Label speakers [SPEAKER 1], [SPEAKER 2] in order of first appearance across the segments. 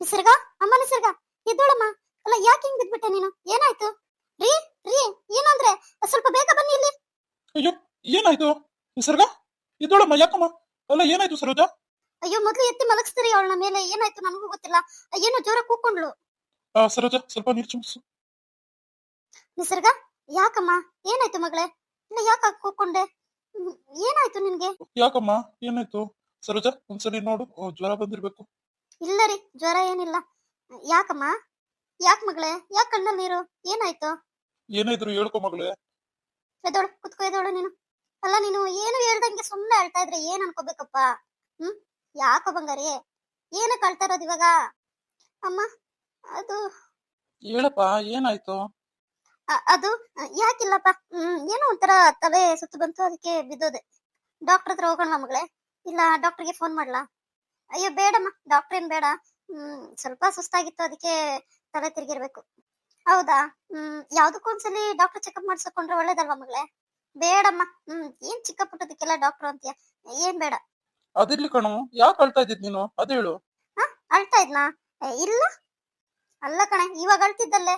[SPEAKER 1] ನಿಸರ್ಗ? ಅಮ್ಮ ನಿಸರ್ಗ? ಎದ್ದೋಳಮ್ಮ. ಅಲ್ಲ ಯಾಕೆ ಹಿಂಗ್ ಬಿದ್ಬಿಟ್ಟೆ ನೀನು? ಏನಾಯ್ತು? ರೀ ರೀ ಏನಂದ್ರೆ? ಸ್ವಲ್ಪ ಬೇಗ ಬನ್ನಿ ಇಲ್ಲಿ.
[SPEAKER 2] ಅಯ್ಯೋ ಏನಾಯ್ತು? ನಿಸರ್ಗ? ಇದೋಳಮ್ಮ ಯಾಕಮ್ಮ? ಅಲ್ಲ ಏನಾಯ್ತು ಸರೋಜ?
[SPEAKER 1] ಅಯ್ಯೋ ಮೊದ್ಲು ಎತ್ತಿ ಮಲಗಿಸ್ತೀರಿ ಅವಳ ಮೇಲೆ. ಏನಾಯ್ತು ನನಗೂ ಗೊತ್ತಿಲ್ಲ. ಏನೋ ಜೋರ ಕೂಕೊಂಡ್ಳು
[SPEAKER 2] ಆ, ಸರೋಜ ಸ್ವಲ್ಪ ನೀರು ಚುಮ್ಸು
[SPEAKER 1] ನಿಸರ್ಗ ಯಾಕಮ್ಮ? ಏನಾಯ್ತು ಮಗಳೇ? ಇಲ್ಲ ಯಾಕ ಕೂಕೊಂಡೆ ಹ್ಮ್, ಏನಾಯ್ತು ನಿನ್ಗೆ?
[SPEAKER 2] ಯಾಕಮ್ಮ? ಏನಾಯ್ತು? ಸರೋಜ ಒಂದ್ಸಲಿ ನೋಡು. ಓ, ಜ್ವರ ಬಂದಿರ್ಬೇಕು.
[SPEAKER 1] ಇಲ್ಲ ರೀ ಜ್ವರ ಏನಿಲ್ಲ. ಯಾಕಮ್ಮ? ಯಾಕ ಮಗಳೇ? ಯಾಕ್ ಕಣ್ಣಲ್ಲಿ ನೀರು? ಏನಾಯ್ತು?
[SPEAKER 2] ಏನಾಯ್ತು ಹೇಳ್ಕೊ ಮಗಳೇ.
[SPEAKER 1] ಎದೋಳು ಕುತ್ಕೋ ಎದೋಳು ನೀನು. ಅಲ್ಲ ನೀನು ಏನು ಹೇಳ್ದಂಗೆ ಸುಮ್ಮನೆ ಅಳ್ತಾ ಇದ್ರೆ ಏನ್ ಅನ್ಕೋಬೇಕಪ್ಪ? ಹ್ಮ್? ಯಾಕೋ ಬಂಗಾರಿ? ಏನಕ್ಕೆ ಅಳ್ತಾ ಇರೋದು ಇವಾಗ? ಅಮ್ಮ ಅದು
[SPEAKER 2] ಹೇಳಪ್ಪ ಏನಾಯ್ತು?
[SPEAKER 1] ಅದು ಯಾಕಿಲ್ಲಪ್ಪ? ಹ್ಮ್ ಏನೋ ಒಂಥರ ತಲೆ ಸುತ್ತು ಬಂತು ಅದಕ್ಕೆ ಬಿದ್ದೋದೆ. ಡಾಕ್ಟರ್ ಹತ್ರ ಹೋಗೋಣ ಮಗಳೇ? ಇಲ್ಲ ಡಾಕ್ಟರ್ಗೆ ಫೋನ್ ಮಾಡ್ಲಾ? ಅಯ್ಯೋ ಬೇಡಮ್ಮ ಡಾಕ್ಟರ್ ಏನ್ ಬೇಡ. ಹ್ಮ್ ಸ್ವಲ್ಪ ಸುಸ್ತಾಗಿತ್ತು ಅದಕ್ಕೆ ತಲೆ ತಿರ್ಗಿರ್ಬೇಕು. ಹೌದಾ? ಹ್ಮ್ ಯಾವ್ದಕ್ಕೊಂದ್ಸಲಿ ಡಾಕ್ಟರ್ ಚೆಕಪ್ ಮಾಡ್ಸಕೊಂಡ್ರೆ ಒಳ್ಳೇದಲ್ವಾ ಮಗಳೇ? ಬೇಡಮ್ಮ ಹ್ಮ್ ಏನ್ ಚಿಕ್ಕ ಪುಟ್ಟದಕ್ಕೆಲ್ಲ ಡಾಕ್ಟರ್ ಅಂತೀಯ? ಏನ್ ಬೇಡ.
[SPEAKER 2] ಅದಿರ್ಲಿ ಕಣೋ ಯಾಕೆ ಅಳ್ತಾ ಇದ್ದಿದ್ ನೀನು? ಅದ್ ಹೇಳು.
[SPEAKER 1] ಅಳ್ತಾ ಇದ್ನಾ? ಏ, ಇಲ್ಲ. ಅಲ್ಲ ಕಣೆ ಇವಾಗ ಅಳ್ತಿದ್ದಲ್ಲೇ.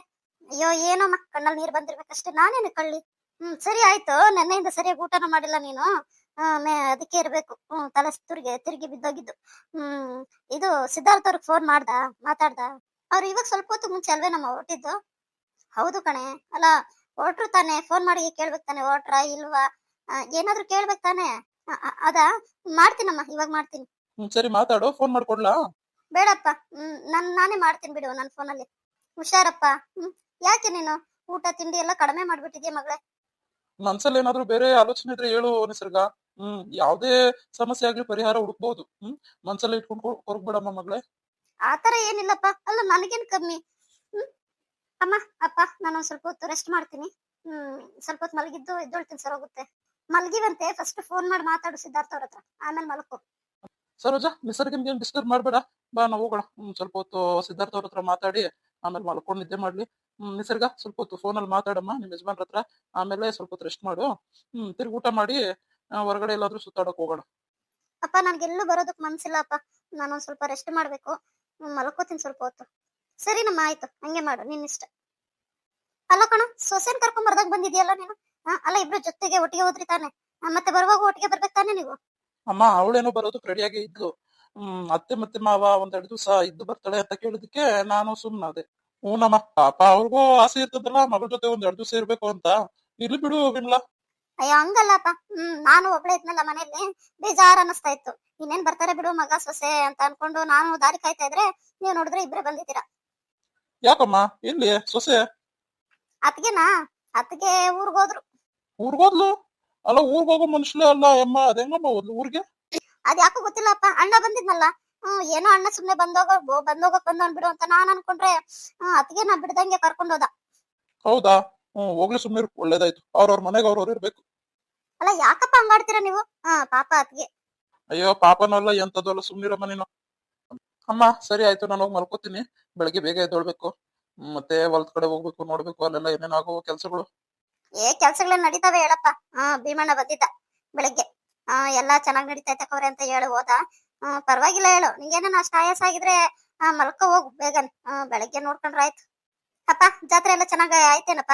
[SPEAKER 1] ಅಯ್ಯೋ ಏನೋಮ್ಮ ಕಣ್ಣಲ್ಲಿ ನೀರ್ ಬಂದಿರ್ಬೇಕಷ್ಟೇ. ನಾನೇನು ಕಳ್ಳಿ? ಹ್ಮ್ ಸರಿ ಆಯ್ತು ನೆನ್ನೆಯಿಂದ ಸರಿಯಾಗಿ ಊಟನೂ ಮಾಡಿಲ್ಲ ನೀನು. ಅದಕ್ಕೆ ಇರ್ಬೇಕು. ಹ್ಮ್ ತಲೆ ತಿರುಗಿ ತಿರುಗಿ ಬಿದ್ದೋಗಿದ್ದು. ಹ್ಮ್ ಇದು ಸಿದ್ಧಾರ್ಥ ಅವ್ರಿಗೆ ಫೋನ್ ಮಾಡ್ದ? ಮಾತಾಡ್ದ? ಅವ್ರು ಇವಾಗ ಸ್ವಲ್ಪ ಹೊತ್ತು ಮುಂಚೆ ಅಲ್ವೇ ನಮ್ಮ ಹೊರಟಿದ್ದು? ಹೌದು ಕಣೆ. ಅಲ್ಲ ಹೊರಟ್ರು ತಾನೆ? ಫೋನ್ ಮಾಡಿ ಕೇಳ್ಬೇಕು ತಾನೆ? ಹೊರಟ್ರ ಇಲ್ವಾ? ಏನಾದ್ರು ಕೇಳ್ಬೇಕು ತಾನೆ? ಅದ? ಮಾಡ್ತೀನಮ್ಮ ಇವಾಗ ಮಾಡ್ತೀನಿ.
[SPEAKER 2] ಸರಿ ಮಾತಾಡು. ಫೋನ್ ಮಾಡ್ಕೊಡ್ಲಾ?
[SPEAKER 1] ಬೇಡಪ್ಪ. ನನ್ ನಾನೇ ಮಾಡ್ತೀನಿ ಬಿಡು ನನ್ನ ಫೋನಲ್ಲಿ ಹುಷಾರಪ್ಪ. ಹ್ಮ್ ಯಾಕೆ ನೀನು? ಊಟ ತಿಂಡಿ ಎಲ್ಲ ಕಡಿಮೆ ಮಾಡ್ಬಿಟ್ಟಿದ್ಯಾ ಮಗಳೇ?
[SPEAKER 2] ಮನ್ಸಲ್ಲಿ ಏನಾದ್ರೂ ಬೇರೆ ಆಲೋಚನೆ ಇದ್ರೆ ಹೇಳು ನಿಸರ್ಗ ಹ್ಮ್ ಯಾವ್ದೇ ಸಮಸ್ಯೆ ಆಗ್ಲಿ ಪರಿಹಾರ ಹುಡುಕ್ಬಹುದು ಹ್ಮ್ ಮನ್ಸಲ್ಲಿ ಇಟ್ಕೊಂಡು ಹೊರಗ್ಬೇಡಮ್ಮ ಮಗಳೇ.
[SPEAKER 1] ಆತರ ಏನಿಲ್ಲಪ್ಪ. ಅಲ್ಲ ನನಗೇನ್ ಕಮ್ಮಿ? ಹ್ಮ್ ಅಮ್ಮ ಅಪ್ಪ ನಾನು ಸ್ವಲ್ಪ ಹೊತ್ತು ರೆಸ್ಟ್ ಮಾಡ್ತೀನಿ. ಹ್ಮ್ ಸ್ವಲ್ಪ ಹೊತ್ತು ಮಲಗಿದ್ದು ಎದ್ದೊಳ್ತೀನಿ ಸರ್ ಹೋಗುತ್ತೆ. ಮಲಗಿವಂತೆ ಫಸ್ಟ್ ಫೋನ್ ಮಾಡಿ ಮಾತಾಡು ಸಿದ್ಧಾರ್ಥ ಅವ್ರ ಹತ್ರ. ಆಮೇಲೆ ಮಲಕೋ.
[SPEAKER 2] ಸರೋಜ ನಿಸರ್ಗನ್ಗೆ ಏನ್ ಡಿಸ್ಟರ್ಬ್ ಮಾಡ್ಬೇಡ. ಬಾ ನಾವು ಹೋಗೋಣ. ಹ್ಮ್ ಸ್ವಲ್ಪ ಹೊತ್ತು ಸಿದ್ಧಾರ್ಥ ಅವ್ರ ಹತ್ರ ಮಾತಾಡಿ ಆಮೇಲೆ ಮಲ್ಕೊಂಡು ನಿದ್ದೆ ಮಾಡ್ಲಿ. ಹ್ಮ್ ನಿಸರ್ಗ ಸ್ವಲ್ಪ ಹೊತ್ತು ಫೋನಲ್ಲಿ ಮಾತಾಡಮ್ಮ ನಿಮ್ ಯಜಮಾನ್ರ ಹತ್ರ. ಆಮೇಲೆ ಸ್ವಲ್ಪ ಹೊತ್ತು ರೆಸ್ಟ್ ಮಾಡು. ಹ್ಮ್ ತಿರ್ಗಿ ಊಟ ಮಾಡಿ ಹೊರಗಡೆ ಎಲ್ಲಾದ್ರೂ ಸುತ್ತಾಡಕ್ ಹೋಗೋಣ.
[SPEAKER 1] ಅಪ್ಪ ನನ್ಗೆಲ್ಲೂ ಬರೋದಕ್ ಮನ್ಸಿಲ್ಲ ಅಪ್ಪ ನಾನು ಒಂದ್ ಸ್ವಲ್ಪ ರೆಸ್ಟ್ ಮಾಡ್ಬೇಕು. ಮಲ್ಕೋತೀನಿ ಸ್ವಲ್ಪ ಹೊತ್ತು. ಸರಿನಮ್ಮ ಆಯ್ತು. ಹಂಗೆ ಮಾಡು ನಿನ್ ಇಷ್ಟ. ಅಲ್ಲ ಕಣ ಸೊಸೆನ್ ಕರ್ಕೊಂಡ್ ಬರ್ದಾಗ ಬಂದಿದ್ಯಲ್ಲ ನೀನು? ಅಲ್ಲ ಇಬ್ರು ಜೊತೆಗೆ ಒಟ್ಟಿಗೆ ಹೋದ್ರಿ ತಾನೆ? ಮತ್ತೆ ಬರುವಾಗ ಒಟ್ಟಿಗೆ ಬರ್ಬೇಕು ತಾನೆ ನೀವು?
[SPEAKER 2] ಅಮ್ಮ ಅವಳೇನೋ ಬರೋದು ರೆಡಿಯಾಗಿ ಇದ್ಲು. ಹ್ಮ್ ಅತ್ತೆ ಮತ್ತೆ ಮಾವ ಒಂದೆರಡು ದಿವಸ ಇದ್ದು ಬರ್ತಾಳೆ ಅಂತ ಕೇಳಿದಕ್ಕೆ ನಾನು ಸುಮ್ನಾದೆ ಹ್ಞೂನಮ್ಮ ಪಾಪ ಅವ್ರಿಗೂ ಆಸೆ ಇರ್ತದಲ್ಲ ಮಗಳ ಜೊತೆ ಒಂದ್ ಎರಡು ದಿವಸ ಇರ್ಬೇಕು ಅಂತ. ಇಲ್ಲಿ ಬಿಡು ವಿಮ್ಲಾ.
[SPEAKER 1] ಅಯ್ಯೋ ಹಂಗಲ್ಲಪ್ಪ. ಹ್ಮ್ ನಾನು ಒಬ್ಳೆ ಇದ್ನಲ್ಲ ಮನೇಲಿ ಬೇಜಾರ್ ಅನ್ನಿಸ್ತಾ ಇತ್ತು. ಇನ್ನೇನ್ ಬರ್ತಾರೆ ಬಿಡು ಮಗ ಸೊಸೆ ಅಂತ ಅನ್ಕೊಂಡು ನಾನು ದಾರಿ ಕಾಯ್ತಾ ಇದ್ರೆ ನೀವು ನೋಡಿದ್ರೆ ಇಬ್ರೇ ಬಂದಿದ್ದೀರಾ?
[SPEAKER 2] ಯಾಕಮ್ಮ? ಇಲ್ಲಿ ಸೊಸೆ?
[SPEAKER 1] ಅತ್ಗೆನಾ ಅತ್ಗೆ ಊರ್ಗೋದ್ರು
[SPEAKER 2] ಊರ್ಗೋದ್ಲು ಅಲ್ಲ ಊರ್ಗ್ ಹೋಗೋ ಮನುಷ್ಯಲೇ ಅಲ್ಲ ಅಮ್ಮ. ಅದೇನಮ್ಮ ಹೋದ್ಲು ಊರ್ಗೆ?
[SPEAKER 1] ಅದ್ ಯಾಕೋ ಗೊತ್ತಿಲ್ಲಪ್ಪ. ಅಣ್ಣ ಬಂದಿದ್ನಲ್ಲ. ಹ್ಮ್ ಏನೋ ಅಣ್ಣ ಸುಮ್ನೆ ಬಂದೋಗ ಬಂದೋಗಕ್ ಬಂದವನ್ ಬಿಡು ಅಂತ ನಾನ್ ಅನ್ಕೊಂಡ್ರೆ ಹ್ಮ್ ಅತ್ಗೆ ನಾ ಬಿಡ್ದಂಗೆ ಕರ್ಕೊಂಡ್ ಹೋದ.
[SPEAKER 2] ಹೌದಾ? ಹ್ಮ್ ಹೋಗ್ಲಿ ಸುಮ್ಮನೆ ಒಳ್ಳೇದಾಯ್ತು. ಅವ್ರವ್ರ ಮನೆಗೆ ಅವ್ರವ್ರು ಇರ್ಬೇಕು.
[SPEAKER 1] ಅಲ್ಲ ಯಾಕಪ್ಪ ಹಂಗಾಡ್ತೀರ ನೀವು? ಹಾ ಪಾಪ ಅತ್ಗೆ
[SPEAKER 2] ಅಯ್ಯೋ ಪಾಪನೂ ಅಲ್ಲ ಎಂತದ್ದು ಅಲ್ಲ ಸುಮ್ನಿರಮ್ಮ ನೀನು. ಅಮ್ಮ ಸರಿ ಆಯ್ತು ನಾನು ಹೋಗಿ ಮಲ್ಕೋತೀನಿ. ಬೆಳಗ್ಗೆ ಬೇಗ ಎದ್ದೊಳ್ಬೇಕು. ಮತ್ತೆ ಹೊಲದ ಕಡೆ ಹೋಗ್ಬೇಕು ನೋಡ್ಬೇಕು ಅಲ್ಲೆಲ್ಲ ಏನೇನ್ ಆಗೋ ಕೆಲ್ಸಗಳು.
[SPEAKER 1] ಏ ಕೆಲ್ಸಗಳ ನಡೀತಾವೆ ಹೇಳಪ್ಪ. ಹಾ ಭೀಮಣ್ಣ ಬಂದಿದ್ದ ಬೆಳಗ್ಗೆ. ಹಾ ಎಲ್ಲಾ ಚೆನ್ನಾಗ್ ನಡೀತೈತೆ ಕವ್ರೆ ಅಂತ ಹೇಳು ಹೋದ. ಹ್ಮ್ ಪರವಾಗಿಲ್ಲ ಹೇಳು. ನಿಂಗೇನ ಅಷ್ಟ ಆಯಾಸ ಆಗಿದ್ರೆ ಮಲ್ಕೋ ಹೋಗು ಬೇಗನೆ. ಬೆಳಗ್ಗೆ ನೋಡ್ಕೊಂಡ್ರೆ ಆಯ್ತು. ಅಪ್ಪ ಜಾತ್ರೆ ಎಲ್ಲ ಚೆನ್ನಾಗಿ ಆಯ್ತೇನಪ್ಪ?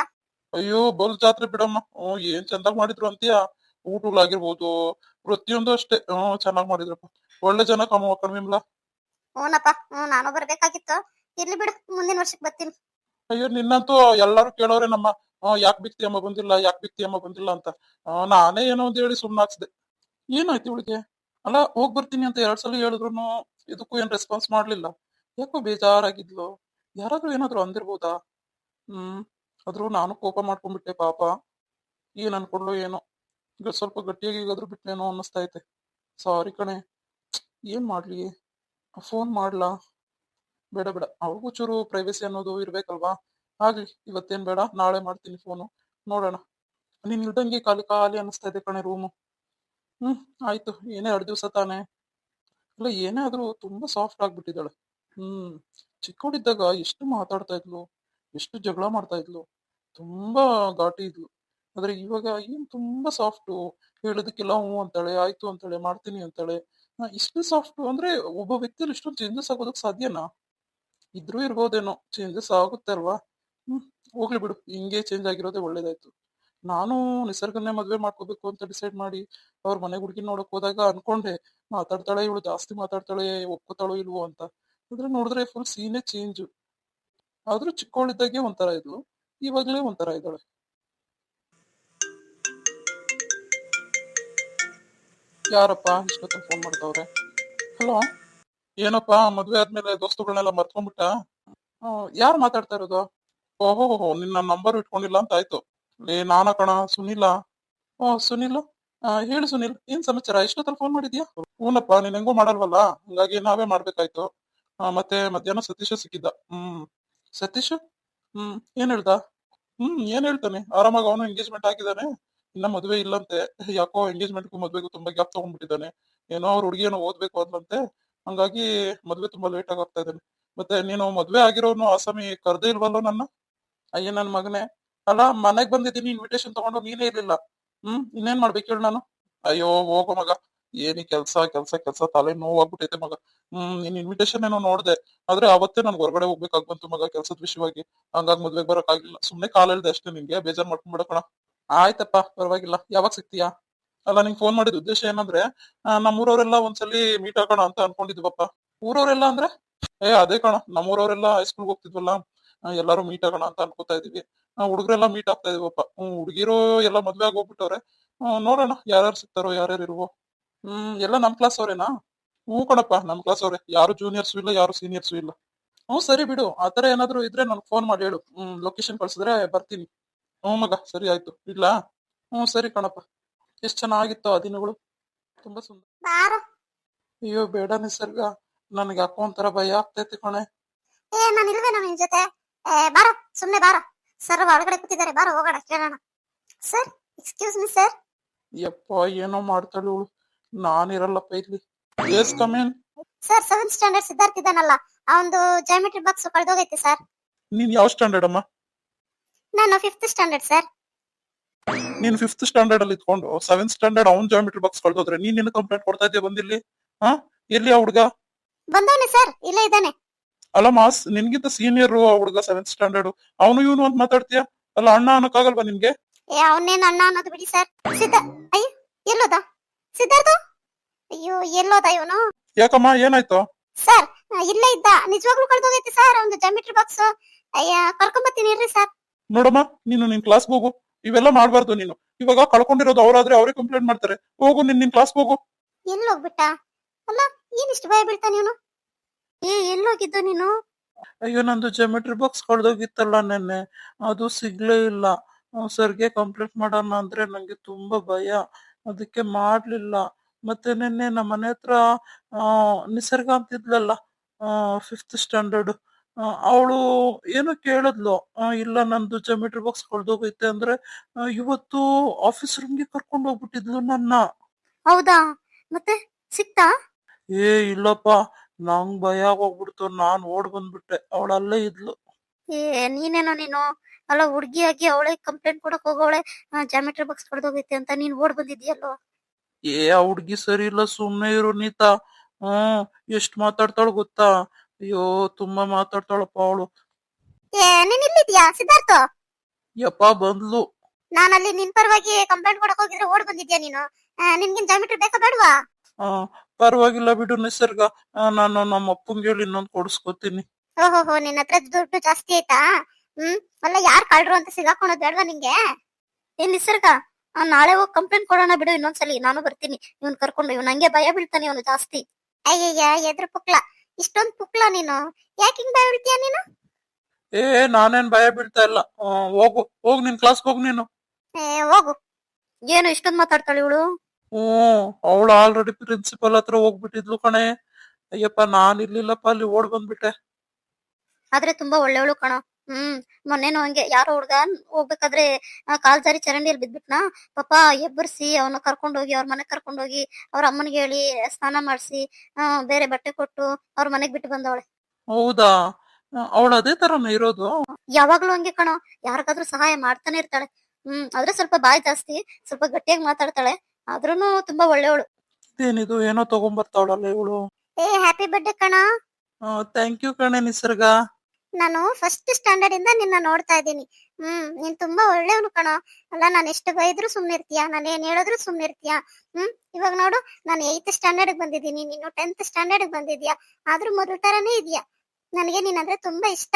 [SPEAKER 2] ಅಯ್ಯೋ ಬಲ್ ಜಾತ್ರೆ ಬಿಡಮ್ಮ. ಏನ್ ಚಂದಾಗ ಮಾಡಿದ್ರು ಅಂತೀಯ? ಊಟಗಳಾಗಿರ್ಬೋದು ಪ್ರತಿಯೊಂದು ಅಷ್ಟೇ. ಹ್ಮ್ ಚೆನ್ನಾಗ್ ಮಾಡಿದ್ರಪ್ಪ ಒಳ್ಳೆ ಜನ ಕಮ್ಮ ಕಣ್ವಿಮ್ಲಾ
[SPEAKER 1] ಹ್ಞೂನಪ್ಪ ಹ್ಞೂ ನಾನು ಬರ್ಬೇಕಾಗಿತ್ತು. ಇರ್ಲಿ ಬಿಡು ಮುಂದಿನ ವರ್ಷಕ್ಕೆ ಬರ್ತೀನಿ.
[SPEAKER 2] ಅಯ್ಯೋ ನಿನ್ನಂತೂ ಎಲ್ಲಾರು ಕೇಳೋರೆ ನಮ್ಮ ಯಾಕೆ ಬಿಕ್ತಿ ಅಮ್ಮ ಬಂದಿಲ್ಲ ಯಾಕೆ ಬಿಕ್ತಿ ಅಮ್ಮ ಬಂದಿಲ್ಲ ಅಂತ. ಆ, ನಾನೇ ಏನೋ ಅಂತ ಹೇಳಿ ಸುಮ್ನಾಕ್ಸ್ದೆ ಏನಾಯ್ತು ಇವಳಿಗೆ? ಅಲ್ಲ ಹೋಗ್ ಬರ್ತೀನಿ ಅಂತ ಎರಡ್ ಸಲ ಹೇಳಿದ್ರು ಇದಕ್ಕೂ ಏನ್ ರೆಸ್ಪಾನ್ಸ್ ಮಾಡ್ಲಿಲ್ಲ. ಯಾಕೋ ಬೇಜಾರಾಗಿದ್ಲು? ಯಾರಾದ್ರೂ ಏನಾದ್ರು ಅಂದಿರ್ಬೋದಾ? ಹ್ಮ್ ಆದ್ರೂ ನಾನು ಕೋಪ ಮಾಡ್ಕೊಂಡ್ಬಿಟ್ಟೆ ಪಾಪ. ಏನ್ ಅನ್ಕೊಂಡ್ಲು ಏನೋ. ಈಗ ಸ್ವಲ್ಪ ಗಟ್ಟಿಯಾಗಿ ಈಗಾದ್ರೂ ಬಿಟ್ನೇನೋ ಅನ್ನಿಸ್ತಾ ಐತೆ. ಸಾರಿ ಕಣೆ. ಏನ್ ಮಾಡ್ಲಿ? ಫೋನ್ ಮಾಡ್ಲಾ? ಬೇಡ ಬೇಡ. ಅವ್ರಿಗೂ ಚೂರು ಪ್ರೈವಸಿ ಅನ್ನೋದು ಇರಬೇಕಲ್ವಾ? ಆಗ್ಲಿ, ಇವತ್ತೇನ್ ಬೇಡ, ನಾಳೆ ಮಾಡ್ತೀನಿ ಫೋನು ನೋಡೋಣ. ನೀನು ಇಲ್ದಂಗೆ ಖಾಲಿ ಖಾಲಿ ಅನ್ನಿಸ್ತಾ ಇದೆ ಕಣೆ ರೂಮು ಹ್ಮ್, ಆಯ್ತು. ಏನೇ ಎರಡು ದಿವಸ ತಾನೆ. ಇಲ್ಲ, ಏನೇ ಆದರೂ ತುಂಬಾ ಸಾಫ್ಟ್ ಆಗಿಬಿಟ್ಟಿದ್ದಾಳೆ. ಹ್ಮ್ ಚಿಕ್ಕವಳಿದ್ದಾಗ ಎಷ್ಟು ಮಾತಾಡ್ತಾ ಇದ್ಲು? ಎಷ್ಟು ಜಗಳ ಮಾಡ್ತಾ ಇದ್ಲು? ತುಂಬಾ ಘಾಟಿ ಇದ್ಲು. ಆದ್ರೆ ಇವಾಗ ಏನು ತುಂಬಾ ಸಾಫ್ಟು ಹೇಳೋದಕ್ಕೆಲ್ಲ ಹ್ಞೂ ಅಂತಾಳೆ, ಆಯ್ತು ಅಂತಾಳೆ, ಮಾಡ್ತೀನಿ ಅಂತಾಳೆ. ಇಷ್ಟು ಸಾಫ್ಟ್ ಅಂದ್ರೆ ಒಬ್ಬ ವ್ಯಕ್ತಿಯಲ್ಲಿ ಇಷ್ಟೊಂದು ಚೇಂಜಸ್ ಆಗೋದಕ್ಕೆ ಸಾಧ್ಯನಾ? ಇದ್ರೂ ಇರ್ಬೋದೇನೋ ಚೇಂಜಸ್ ಆಗುತ್ತೆ ಅಲ್ವಾ? ಹ್ಮ್, ಹೋಗ್ಲಿ ಬಿಡು, ಹಿಂಗೆ ಚೇಂಜ್ ಆಗಿರೋದೇ ಒಳ್ಳೇದಾಯ್ತು. ನಾನು ನಿಸರ್ಗನ್ನೇ ಮದ್ವೆ ಮಾಡ್ಕೋಬೇಕು ಅಂತ ಡಿಸೈಡ್ ಮಾಡಿ ಅವ್ರ ಮನೆ ಹುಡುಗಿ ನೋಡಕ್ ಹೋದಾಗ ಅನ್ಕೊಂಡೆ, ಮಾತಾಡ್ತಾಳೆ ಇವಳು, ಜಾಸ್ತಿ ಮಾತಾಡ್ತಾಳೆ, ಒಪ್ಕೋತಾಳೋ ಇಲ್ವೋ ಅಂತ. ಆದ್ರೆ ನೋಡಿದ್ರೆ ಫುಲ್ ಸೀನೇ ಚೇಂಜ್ ಆದ್ರೂ ಚಿಕ್ಕವಳಿದ್ದಾಗೆ ಒಂಥರ ಇದ್ಲು, ಇವಾಗ್ಲೇ ಒಂಥರ ಇದ್ದಾಳೆ. ಯಾರಪ್ಪ? ಇಷ್ಟೊತ್ತ ಫೋನ್ ಮಾಡ್ತಾವ್ರೆ ಹಲೋ ಏನಪ್ಪ? ಮದ್ವೆ ಆದ್ಮೇಲೆ ದೋಸ್ತುಗಳನ್ನೆಲ್ಲ ಮರ್ತ್ಕೊಂಡ್ಬಿಟ್ಟ? ಯಾರು ಮಾತಾಡ್ತಾ ಇರೋದು? ಓಹೋ ಹೋ ನಿನ್ನ ನಂಬರ್ ಇಟ್ಕೊಂಡಿಲ್ಲ ಅಂತ ಆಯ್ತು. ಏ, ನಾನ ಕಣ, ಸುನಿಲ. ಓ, ಸುನಿಲ್? ಹೇಳು ಸುನಿಲ್, ಏನ್ ಸಮಾಚಾರ? ಎಷ್ಟೊತ್ತಲ್ಲಿ ಫೋನ್ ಮಾಡಿದ್ಯಾ? ಹೂನಪ್ಪ, ನೀನ್ ಹೆಂಗೂ ಮಾಡಲ್ವಲ್ಲ? ಹಂಗಾಗಿ ನಾವೇ ಮಾಡ್ಬೇಕಾಯ್ತು. ಮತ್ತೆ ಮಧ್ಯಾಹ್ನ ಸತೀಶ ಸಿಕ್ಕಿದ್ದ. ಹ್ಮ್. ಸತೀಶ್? ಹ್ಮ್, ಏನ್ ಹೇಳ್ದ? ಹ್ಮ್, ಏನ್ ಹೇಳ್ತಾನೆ? ಆರಾಮಾಗಿ ಅವನು ಎಂಗೇಜ್ಮೆಂಟ್ ಆಗಿದ್ದಾನೆ? ಇನ್ನ ಮದ್ವೆ ಇಲ್ಲಂತೆ, ಯಾಕೋ ಎಂಗೇಜ್ಮೆಂಟ್ಗೂ ಮದ್ವೆಗೂ ತುಂಬಾ ಗ್ಯಾಪ್ ತಗೊಂಡ್ಬಿಟ್ಟಿದ್ದಾನೆ. ಏನೋ ಅವ್ರ ಹುಡುಗಿಯನ್ನು ಓದ್ಬೇಕು ಅಂದಂತೆ ಹಂಗಾಗಿ ಮದ್ವೆ ತುಂಬಾ ಲೇಟ್ ಆಗಿ ಆಗ್ತಾ ಇದ್ದಾನೆ. ಮತ್ತೆ ನೀನು ಮದ್ವೆ ಆಗಿರೋನು ಆಸಾಮಿ ಕರ್ದೇ ಇಲ್ವಲ್ಲೋ ನನ್ನ? ಅಯ್ಯ ನನ್ ಮಗನೇ. ಅಲ್ಲ, ಮನೆಗ್ ಬಂದಿದ್ದೀನಿ ಇನ್ವಿಟೇಷನ್ ತಗೊಂಡು ನೀನೇ ಇರ್ಲಿಲ್ಲ. ಹ್ಮ್, ಇನ್ನೇನ್ ಮಾಡ್ಬೇಕು ಹೇಳು ನಾನು? ಅಯ್ಯೋ, ಹೋಗೋ ಮಗ. ಏನಿ ಕೆಲ್ಸ ಕೆಲ್ಸ ಕೆಲ್ಸ, ತಲೆ ನೋವಾಗ್ಬಿಟ್ಟೈತೆ ಮಗ. ಹ್ಮ್, ನೀನ್ ಇನ್ವಿಟೇಷನ್ ಏನೋ ನೋಡ್ದೆ. ಆದ್ರೆ ಅವತ್ತೇ ನನ್ಗೆ ಹೊರಗಡೆ ಹೋಗ್ಬೇಕಾಗ್ ಬಂತು ಮಗ ಕೆಲ್ಸದ ವಿಷಯವಾಗಿ. ಹಂಗಾಗಿ ಮದ್ವೆಗೆ ಬರಕ್ ಆಗಿಲ್ಲ ಸುಮ್ನೆ ಕಾಲ್ ಹೇಳ್ದೆ ಅಷ್ಟೇ ನಿನ್ಗೆ, ಬೇಜಾರ್ ಮಾಡ್ಕೊಂಡ್ಬಿಡ ಕಣ. ಆಯ್ತಪ್ಪ ಪರವಾಗಿಲ್ಲ. ಯಾವಾಗ ಸಿಗ್ತೀಯಾ? ಅಲ್ಲ ನಿಂಗೆ ಫೋನ್ ಮಾಡಿದ ಉದ್ದೇಶ ಏನಂದ್ರೆ ನಮ್ಮೂರವರೆಲ್ಲ ಒಂದ್ಸಲಿ ಮೀಟ್ ಆಗೋಣ ಅಂತ ಅನ್ಕೊಂಡಿದ್ವಪ್ಪ. ಊರವರೆಲ್ಲ ಅಂದ್ರೆ? ಏ ಅದೇ ಕಣ ನಮ್ಮೂರವರೆಲ್ಲ ಹೈಸ್ಕೂಲ್ಗೆ ಹೋಗ್ತಿದ್ವಲ್ಲ. ಎಲ್ಲಾರು ಮೀಟ್ ಆಗೋಣ ಅಂತ ಅನ್ಕೋತಾ ಇದೀವಿ ಹುಡುಗರೆಲ್ಲ ಮೀಟ್ ಆಗ್ತಾ ಇದೀವಪ್ಪ. ಹುಡುಗಿರೋ ಎಲ್ಲ ಮದ್ವೆ ಆಗಿ ಹೋಗ್ಬಿಟ್ಟವ್ರೆ. ಹ್ಮ್, ನೋಡೋಣ ಯಾರ್ಯಾರು ಸಿಗ್ತಾರೋ ಯಾರ್ಯಾರು ಇರುವೋ ಹ್ಮ್ ಎಲ್ಲ ನಮ್ ಕ್ಲಾಸ್ ಅವ್ರೇನಾ? ಹ್ಞೂ ಕಣಪ್ಪ ನಮ್ ಕ್ಲಾಸ್ ಅವ್ರೆ. ಯಾರು ಜೂನಿಯರ್ಸು ಇಲ್ಲ ಯಾರು ಸೀನಿಯರ್ಸು ಇಲ್ಲ. ಹ್ಞೂ ಸರಿ ಬಿಡು. ಆತರ ಏನಾದ್ರು ಇದ್ರೆ ನನ್ಗೆ ಫೋನ್ ಮಾಡಿ ಹೇಳು. ಲೊಕೇಶನ್ ಕಳ್ಸಿದ್ರೆ ಬರ್ತೀನಿ. ಹ್ಞೂ ಮಗ ಸರಿ ಆಯ್ತು. ಇಲ್ಲ ಹ್ಞೂ ಸರಿ ಕಣಪ್ಪ. ಎಷ್ಟ್ ಚೆನ್ನಾಗಿತ್ತು ಆ ದಿನಗಳು. ತುಂಬಾ ಸುಂದರ
[SPEAKER 1] ಬಾರೋ.
[SPEAKER 2] ಅಯ್ಯೋ ಬೇಡ ನಿಸರ್ಗ. ನನ್ಗೆ ಯಾಕೋ ಒಂಥರ ಭಯ ಆಗ್ತೈತಿ ಕಣೆ.
[SPEAKER 1] ಏ ನಾನು ಇಲ್ವೇನೋ ನಿನ್ ಜೊತೆ? ಏ ಬಾರೋ ಸುಮ್ಮನೆ ಬಾರೋ. ಸರ್ ಒಳಗಡೆ ಕೂತಿದ್ದಾರೆ. ಬಾರ ಹೋಗೋಣ ಕೇಳೋಣ. ಸರ್ ಎಕ್ಸ್ಕ್ಯೂಸ್ ಮಿ ಸರ್
[SPEAKER 2] ಯಪ್ಪ ಏನೋ ಮಾಡ್ತಾಳು ಇವಳು ನಾನಿರಲ್ಲಪ್ಪ ಇಲ್ಲಿ. Yes come in
[SPEAKER 1] sir seventh standard Siddharth ಇದ್ದಾನಲ್ಲ ಅವನದು ಜಾಮಿಟ್ರಿ ಬಾಕ್ಸ್ ಕಳೆದೋಗೈತೆ ಸರ್
[SPEAKER 2] ನೀನ್ ಯಾವ ಸ್ಟ್ಯಾಂಡರ್ಡ್ ಅಮ್ಮ?
[SPEAKER 1] ನಾನು ಫಿಫ್ತ್ ಸ್ಟ್ಯಾಂಡರ್ಡ್ ಸರ್
[SPEAKER 2] ನೀನು ಫಿಫ್ತ್ ಸ್ಟ್ಯಾಂಡರ್ಡ್ ಅಲ್ಲಿ ಇದ್ಕೊಂಡು ಸೆವೆಂತ್ ಸ್ಟ್ಯಾಂಡರ್ಡ್ ಅವನ್ ಜಾಮಿಟ್ರಿ ಬಾಕ್ಸ್ ಕಳ್ದೋದ್ರೆ ನೀನ್ ನಿನ್ನ ಕಂಪ್ಲೇಂಟ್ ಕೊಡ್ತಾ ಇದ್ದೀಯ ಬಂದಿಲ್ಲಿ? ಹಾ? ಎಲ್ಲಿ ಆ ಹುಡುಗ?
[SPEAKER 1] ಬಂದವನೆ ಸರ್ ಇಲ್ಲೇ ಇದ್ದಾನೆ.
[SPEAKER 2] ಅಲ್ಲ ಮಾಸ್ ನಿನ್ಗಿಂತ ಸೀನಿಯರ್ ಆ ಹುಡ್ಗ ಸೆವೆಂತ್ ಸ್ಟ್ಯಾಂಡರ್ಡ್ ಅವನು ಇವನು ಅಂತ ಮಾತಾಡ್ತೀಯ? ಅಲ್ಲ ಅಣ್ಣ ಅನ್ನಕ್ಕಾಗಲ್ವಾ ನಿನ್ಗೆ?
[SPEAKER 1] ಏ ಅವನೇನ್ ಅಣ್ಣ ಅನ್ನೋದು ಬಿಡಿ ಸರ್ ಸಿದ್ಧ ಅಯ್ಯ ಎಲ್ಲೋದ? ಸಿದ್ಧಾರ್ಥ ಅಯ್ಯೋ ಎಲ್ಲೋದ ಇವನು?
[SPEAKER 2] ಯಾಕಮ್ಮ ಏನಾಯ್ತು?
[SPEAKER 1] ಸರ್ ಇಲ್ಲೇ ಇದ್ದ. ನಿಜವಾಗ್ಲೂ ಕಳ್ದೋಗೈತಿ ಸರ್ ಒಂದು ಜಾಮಿಟ್ರಿ ಬಾಕ್ಸ್ ಅಯ್ಯ ಕರ್ಕೊಂಬತ್ತೀನಿ ಇರ್ರಿ ಸರ್
[SPEAKER 2] ನೋಡಮ್ಮ ನೀನು ನಿನ್ ಕ್ಲಾಸ್ ಹೋಗು. ಇವೆಲ್ಲ ಮಾಡಬಾರ್ದು ನೀನು. ಇವಾಗ ಕಳ್ಕೊಂಡಿರೋದು ಅವ್ರಾದ್ರೆ ಅವರೇ ಕಂಪ್ಲೇಂಟ್ ಮಾಡ್ತಾರೆ. ಹೋಗು ನಿನ್ ನಿನ್ ಕ್ಲಾಸ್ ಹೋಗು.
[SPEAKER 1] ಎಲ್ಲಿ ಹೋಗ್ಬಿಟ್ಟ ಅಲ್ಲ ಏನಿಷ್ಟು ಭಯ ಬೀಳ್ತಾನೆ ಇವನು? ಏ ಎಲ್ಲೋಗಿದ್ದು ನೀನು?
[SPEAKER 2] ಅಯ್ಯೋ ನಂದು ಜಿಯೋಮೆಟ್ರಿ ಬಾಕ್ಸ್ ಕಳ್ದೋಗಿತ್ತಲ್ಲ ನೆನ್ನೆ. ಅದು ಸಿಗ್ಲೇ ಇಲ್ಲ. ಸರ್ಗೆ ಕಂಪ್ಲೇಂಟ್ ಮಾಡೋಣ ಅಂದ್ರೆ ನಂಗೆ ತುಂಬಾ ಭಯ. ಅದಕ್ಕೆ ಮಾಡ್ಲಿಲ್ಲ. ಮತ್ತೆ ನಿನ್ನೆ ನಮ್ಮ ಮನೆ ಹತ್ರ ನಿಸರ್ಗ ಅಂತಿದ್ಲಲ್ಲ ಫಿಫ್ತ್ ಸ್ಟ್ಯಾಂಡರ್ಡ್ ಅವಳು ಏನೋ ಕೇಳಿದ್ಲು ಇಲ್ಲ ನಂದು ಜಾಮಿಟ್ರಿ ಬಾಕ್ಸ್ ಕಳ್ದೋಗೈತೆ ಅಂದ್ರೆ ಇವತ್ತು ಆಫೀಸ್ ರೂಮ್ಗೆ ಕರ್ಕೊಂಡು ಹೋಗ್ಬಿಟ್ಟಿದ್ಲು ನನ್ನ.
[SPEAKER 1] ಹೌದಾ? ಮತ್ತೆ ಸಿಕ್ತಾ?
[SPEAKER 2] ಏ ಇಲ್ಲಪ್ಪ ನಂಗ್ ಭಯ ಹೋಗ್ಬಿಡ್ತು ನಾನ್ ಓಡ್ ಬಂದ್ಬಿಟ್ಟೆ ಅವಳ ಅಲ್ಲೇ ಇದ್ಲು.
[SPEAKER 1] ಏ ನೀನೇನೋ ನೀನು ಅಲ್ಲ ಹುಡುಗಿಯಾಗಿ ಅವಳೆ ಕಂಪ್ಲೇಂಟ್ ಕೊಡಕ್ ಹೋಗೋಳೆ ಜಾಮೆಟ್ರಿ ಬಾಕ್ಸ್ ಕಳ್ದೋಗೈತೆ ಅಂತ ನೀನ್ ಓಡ್ ಬಂದಿದ್ಯಲ್ಲೋ
[SPEAKER 2] ಏ ಆ ಹುಡ್ಗಿ ಸರಿ ಇಲ್ಲ ಸುಮ್ನೆ ಇರು ನೀತಾ. ಹ್ಮ್ ಎಷ್ಟ್ ಮಾತಾಡ್ತಾಳ ಗೊತ್ತಾ? ಅಯ್ಯೋ ತುಂಬಾ ಮಾತಾಡ್ತಾಳಪ್ಪ ಅವಳು.
[SPEAKER 1] ಏ ನೀನ್ ಇಲ್ಲಿದ್ಯಾ ಸಿದ್ಧಾರ್ಥ?
[SPEAKER 2] ಯಪ್ಪ ಬಂದ್ಲು.
[SPEAKER 1] ಅಲ್ಲಿ ನಿನ್ ಪರವಾಗಿ ಕಂಪ್ಲೇಂಟ್ ಕೊಡಕ್ ಹೋಗಿದ್ರೆ ಓಡ್ ಬಂದಿದ್ಯಾ ನೀನು? ನಿನ್ಗೇನ್ ಜಾಮಿಟ್ರಿ ಬೇಕಾ ಬೇಡವಾ?
[SPEAKER 2] ಆ ಪರವಾಗಿಲ್ಲ ಬಿಡು ನಿಸರ್ಗ. ಆ, ನಾನು ನಮ್ಮ ಅಪ್ಪಂಗೆ ಹೇಳಿ ಇನ್ನೊಂದು ಕೊಡಿಸ್ಕೊತೀನಿ.
[SPEAKER 1] ಓಹೋ ನಿನ್ನ ಹತ್ರ ದುಡ್ಡು ಜಾಸ್ತಿ ಆಯ್ತಾ? ಹ್ಮ್ ಅಲ್ಲ ಯಾರ್ ಕಳ್ರು ಅಂತ ಸಿಗಾಕೊಳೋದ್ ಬೇಡವಾ ನಿಂಗೆ? ಏನ್ ನಿಸರ್ಗ ನಾಳೆ ಹೋಗಿ ಕಂಪ್ಲೇಂಟ್ ಕೊಡೋಣ ಬಿಡು ಇನ್ನೊಂದ್ಸಲಿ. ನಾನು ಬರ್ತೀನಿ. ಇವ್ನ್ ಕರ್ಕೊಂಡು ಇವ್ನ ಹಂಗೆ ಭಯ ಬೀಳ್ತಾನೆ ಇವನು ಜಾಸ್ತಿ. ಅಯ್ಯಯ್ಯ ಎದ್ರು ಪುಕ್ಲ. ಇಷ್ಟೊಂದ್ ಪುಕ್ಲ ನೀನು. ಯಾಕೆ ಹಿಂಗ್ ಭಯ ಬಿಡ್ತೀಯ ನೀನು?
[SPEAKER 2] ಏ ನಾನೇನ್ ಭಯ ಬಿಡ್ತಾ ಇಲ್ಲ. ಆ, ಹೋಗು ಹೋಗ್ ನಿನ್ ಕ್ಲಾಸ್ ಹೋಗು ನೀನು.
[SPEAKER 1] ಏ ಹೋಗು. ಏನು ಇಷ್ಟೊಂದ್ ಮಾತಾಡ್ತಾಳೆ ಇವಳು?
[SPEAKER 2] ಹ್ಮ್ ಅವಳು ಆಲ್ರೆಡಿ ಪ್ರಿನ್ಸಿಪಲ್ ಹತ್ರ ಹೋಗ್ಬಿಟ್ಟಿದ್ಲು ಕಣೆ. ಅಯ್ಯಪ್ಪ ನಾನ್ ಇರ್ಲಿಲ್ಲಪ್ಪ ಅಲ್ಲಿ ಓಡ್ ಬಂದ್ಬಿಟ್ಟೆ.
[SPEAKER 1] ಆದ್ರೆ ತುಂಬಾ ಒಳ್ಳೆಯವಳು ಕಣ. ಹ್ಮ್ ಮೊನ್ನೆನೋ ಹಂಗೆ ಯಾರೋ ಹುಡ್ಗ ಹೋಗ್ಬೇಕಾದ್ರೆ ಕಾಲ್ ಜಾರಿ ಚರಂಡಿಯಲ್ಲಿ ಬಿದ್ಬಿಟ್ನಾ. ಪಾಪ ಎಬ್ಬರ್ಸಿ ಅವನ ಕರ್ಕೊಂಡೋಗಿ ಅವ್ರ ಮನೆಗ್ ಕರ್ಕೊಂಡೋಗಿ ಅವ್ರ ಅಮ್ಮನಿಗೆ ಹೇಳಿ ಸ್ನಾನ ಮಾಡಿಸಿ ಬೇರೆ ಬಟ್ಟೆ ಕೊಟ್ಟು ಅವ್ರ ಮನೆಗ್ ಬಿಟ್ಟು ಬಂದವಳೆ.
[SPEAKER 2] ಹೌದಾ? ಅವಳು ಅದೇ ತರನೇ ಇರೋದು?
[SPEAKER 1] ಯಾವಾಗ್ಲೂ ಹಂಗೆ ಕಣೋ. ಯಾರಿಗಾದ್ರೂ ಸಹಾಯ ಮಾಡ್ತಾನೆ ಇರ್ತಾಳೆ. ಹ್ಮ್ ಆದ್ರೆ ಸ್ವಲ್ಪ ಬಾಯಿ ಜಾಸ್ತಿ ಸ್ವಲ್ಪ ಗಟ್ಟಿಯಾಗಿ ಮಾತಾಡ್ತಾಳೆ. ಆದ್ರೂನು ತುಂಬಾ ಒಳ್ಳೆಯವಳು.
[SPEAKER 2] ಏನಿದು ಏನೋ ತಗೊಂಬರ್ತಾವಳಲ್ಲ ಇವಳು?
[SPEAKER 1] ಏ ಹ್ಯಾಪಿ ಬರ್ಡೇ ಕಣ.
[SPEAKER 2] ಥ್ಯಾಂಕ್ ಯು ಕಣೆ ನಿಸರ್ಗ.
[SPEAKER 1] ನಾನು ಫಸ್ಟ್ ಸ್ಟ್ಯಾಂಡರ್ಡ್ ಇಂದ ನಿನ್ನ ನೋಡ್ತಾ ಇದ್ದೀನಿ. ಹ್ಮ್ ನೀನ್ ತುಂಬಾ ಒಳ್ಳೆಯವನು ಕಣೋ. ಅಲ್ಲ ನಾನು ಎಷ್ಟು ಬೈದ್ರು ಸುಮ್ನೆ ಇರ್ತೀಯ ನಾನು ಏನ್ ಹೇಳಿದ್ರು ಸುಮ್ನೆ ಇರ್ತೀಯ ಹ್ಮ್ ಇವಾಗ ನೋಡು ನಾನು ಏಯ್ತ್ ಸ್ಟ್ಯಾಂಡರ್ಡ್ ಬಂದಿದ್ದೀನಿ. ನೀನು ಟೆಂತ್ ಸ್ಟ್ಯಾಂಡರ್ಡ್ ಬಂದಿದ್ಯಾ ಆದ್ರೂ ಮೊದಲ ತರಾನೇ ಇದೆಯಾ. ನನಗೆ ನೀನಂದ್ರೆ ತುಂಬಾ ಇಷ್ಟ.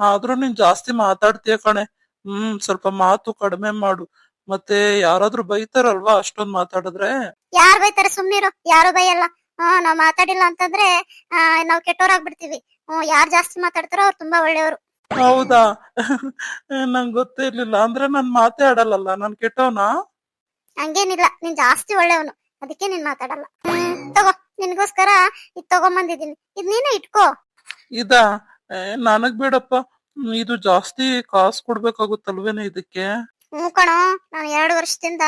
[SPEAKER 2] ಆದ್ರೂ ನೀನ್ ಜಾಸ್ತಿ ಮಾತಾಡ್ತೀಯ ಕಣೆ. ಹ್ಮ್ ಸ್ವಲ್ಪ ಮಾತು ಕಡಿಮೆ ಮಾಡು. ಮತ್ತೆ ಯಾರಾದ್ರೂ ಬೈತಾರಲ್ವಾ ಅಷ್ಟೊಂದ್ ಮಾತಾಡಿದ್ರೆ?
[SPEAKER 1] ಯಾರ್ ಬೈತಾರೆ ಸುಮ್ನಿರು. ಯಾರು ಬೈಯಲ್ಲ. ಹಾ ನಾವ್ ಮಾತಾಡಿಲ್ಲ ಅಂತಂದ್ರೆ ನಾವ್ ಕೆಟ್ಟೋರಾಗ್ಬಿಡ್ತೀವಿ. ಹ್ಮ್ ಯಾರ್ ಜಾಸ್ತಿ ಮಾತಾಡ್ತಾರೋ ಅವ್ರು ತುಂಬಾ ಒಳ್ಳೆಯವರು.
[SPEAKER 2] ಹೌದಾ? ನಂಗೆ ಗೊತ್ತೇ ಇರ್ಲಿಲ್ಲ ಅಂದ್ರೆ ನಾನ್ ಮಾತೇ ಆಡಲ್ಲಲ್ಲ? ನಾನ್ ಕೆಟ್ಟವನಾ?
[SPEAKER 1] ಹಂಗೇನಿಲ್ಲ. ನೀನ್ ಜಾಸ್ತಿ ಒಳ್ಳೆಯವನು. ಅದಕ್ಕೆ ನೀನ್ ಮಾತಾಡಲ್ಲ. ಹ್ಮ್ ತಗೋ. ನಿನ್ಗೋಸ್ಕರ ಇದ್ ತಗೊಂಬಂದಿದ್ದೀನಿ. ಇದ್ ನೀನೇ ಇಟ್ಕೋ.
[SPEAKER 2] ಇದ? ನನಗ್ ಬೇಡಪ್ಪ. ಹ್ಮ್, ಇದು ಜಾಸ್ತಿ ಕಾಸು ಕೊಡ್ಬೇಕಾಗುತ್ತಲ್ವೇನೆ ಇದಕ್ಕೆ?
[SPEAKER 1] ಹ್ಞೂ ಕಣೋ, ನಾನು ಎರಡು ವರ್ಷದಿಂದ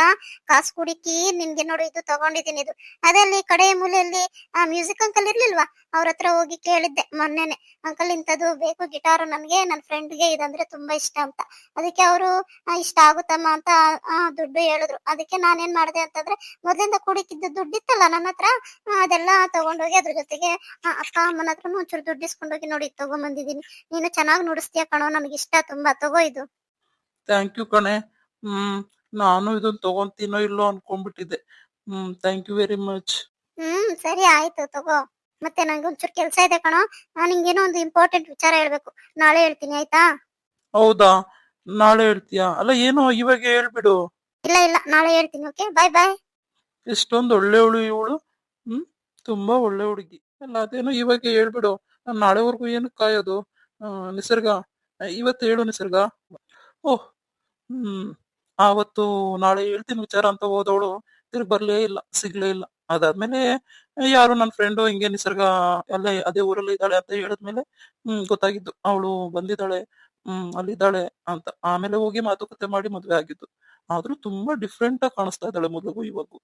[SPEAKER 1] ಕಾಸು ಕುಡಿಕಿ ನಿನ್ಗೆ ನೋಡು ಇದು ತಗೊಂಡಿದ್ದೀನಿ ಇದು. ಅದಲ್ಲಿ ಕಡೆ ಮೂಲೆಯಲ್ಲಿ, ಆ ಮ್ಯೂಸಿಕ್ ಅಂಕಲ್ ಇರ್ಲಿಲ್ವಾ? ಅವ್ರ ಹತ್ರ ಹೋಗಿ ಕೇಳಿದ್ದೆ ಮೊನ್ನೆನೆ. ಅಂಕಲ್, ಇಂಥದ್ದು ಬೇಕು ಗಿಟಾರು ನನಗೆ ನನ್ನ ಫ್ರೆಂಡ್ಗೆ ಇದಂದ್ರೆ ತುಂಬಾ ಇಷ್ಟ ಅಂತ. ಅದಕ್ಕೆ ಅವರು ಇಷ್ಟ ಆಗುತ್ತಮ್ಮ ಅಂತ ದುಡ್ಡು ಹೇಳಿದ್ರು. ಅದಕ್ಕೆ ನಾನೇನ್ ಮಾಡಿದೆ ಅಂತಂದ್ರೆ, ಮೊದ್ಲಿಂದ ಕುಡಿಕಿದ್ದು ದುಡ್ಡಿತ್ತಲ್ಲ ನನ್ನ ಹತ್ರ ಅದೆಲ್ಲ ತಗೊಂಡೋಗಿ ಅದ್ರ ಜೊತೆಗೆ ಅಪ್ಪ ಅಮ್ಮನ ಹತ್ರನು ಒಂಚೂರು ದುಡ್ಡು ಇಸ್ಕೊಂಡೋಗಿ ನೋಡಿ, ತಗೊಂಬಂದಿದ್ದೀನಿ. ನೀನು ಚೆನ್ನಾಗಿ ನುಡಿಸ್ತೀಯ ಕಣೋ ನನಗೆ ಇಷ್ಟ ತುಂಬಾ, ತಗೋ ಇದು.
[SPEAKER 2] ಥ್ಯಾಂಕ್ ಯು ಕಣೆ. ಹ್ಮ್ ನಾನು ಇದನ್ನ ತಗೊಂತೀನೋ ಇಲ್ಲೋ ಅನ್ಕೊಂಡ್ಬಿಟ್ಟಿದ್ದೆ. Hmm thank you very much
[SPEAKER 1] hmm ಸರಿ ಆಯ್ತು ತಗೋ. ಮತ್ತೆ ನಂಗೆ ಒಂಚೂರು ಕೆಲಸ ಇದೆ ಕಣೋ. ನಾನು ನಿಂಗೇನೋ ಒಂದು ಇಂಪಾರ್ಟೆಂಟ್ ವಿಚಾರ ಹೇಳ್ಬೇಕು. ನಾಳೆ ಹೇಳ್ತೀನಿ ಆಯ್ತಾ?
[SPEAKER 2] ಹೌದಾ? ನಾಳೆ ಹೇಳ್ತೀಯಾ? ಅಲ್ಲ ಏನೋ ಇವಾಗ ಹೇಳ್ಬಿಡು.
[SPEAKER 1] ಇಲ್ಲ ಇಲ್ಲ ನಾಳೆ ಹೇಳ್ತೀನಿ ಓಕೆ? ಬಾಯ್ ಬಾಯ್
[SPEAKER 2] ಒಳ್ಳೆ ಒಳ್ಳೆಯವಳು ಇವಳು. ಹ್ಮ್ ತುಂಬಾ ಒಳ್ಳೆ ಹುಡುಗಿ. ಅಲ್ಲ ಅದೇನೋ ಇವಾಗ ಹೇಳ್ಬಿಡು. ನಾಳೆವರೆಗೂ ಏನು ಕಾಯೋದು? ಆ, ನಿಸರ್ಗ. ಇವತ್ತು ಹೇಳು ನಿಸರ್ಗ. ಓಹ್ ಹ್ಮ್. ಆವತ್ತು ನಾಳೆ ಹೇಳ್ತೀನಿ ವಿಚಾರ ಅಂತ ಹೋದವಳು, ತಿರ್ಗಿ ಬರ್ಲೇ ಇಲ್ಲ, ಸಿಗ್ಲೇ ಇಲ್ಲ. ಅದಾದ್ಮೇಲೆ, ಯಾರು ನನ್ನ ಫ್ರೆಂಡು ಹಿಂಗೆ ನಿಸರ್ಗ ಅಲ್ಲೇ ಅದೇ ಊರಲ್ಲಿ ಇದ್ದಾಳೆ ಅಂತ ಹೇಳಿದ್ಮೇಲೆ, ಹ್ಮ್, ಗೊತ್ತಾಗಿದ್ದು. ಅವಳು ಬಂದಿದ್ದಾಳೆ, ಹ್ಮ್, ಅಲ್ಲಿದ್ದಾಳೆ ಅಂತ. ಆಮೇಲೆ ಹೋಗಿ ಮಾತುಕತೆ ಮಾಡಿ ಮದ್ವೆ ಆಗಿದ್ದು. ಆದ್ರೂ ತುಂಬಾ ಡಿಫ್ರೆಂಟ್ ಆಗಿ ಕಾಣಿಸ್ತಾ ಇದ್ದಾಳೆ ಮೊದಲಿಗೂ ಇವಾಗೂ.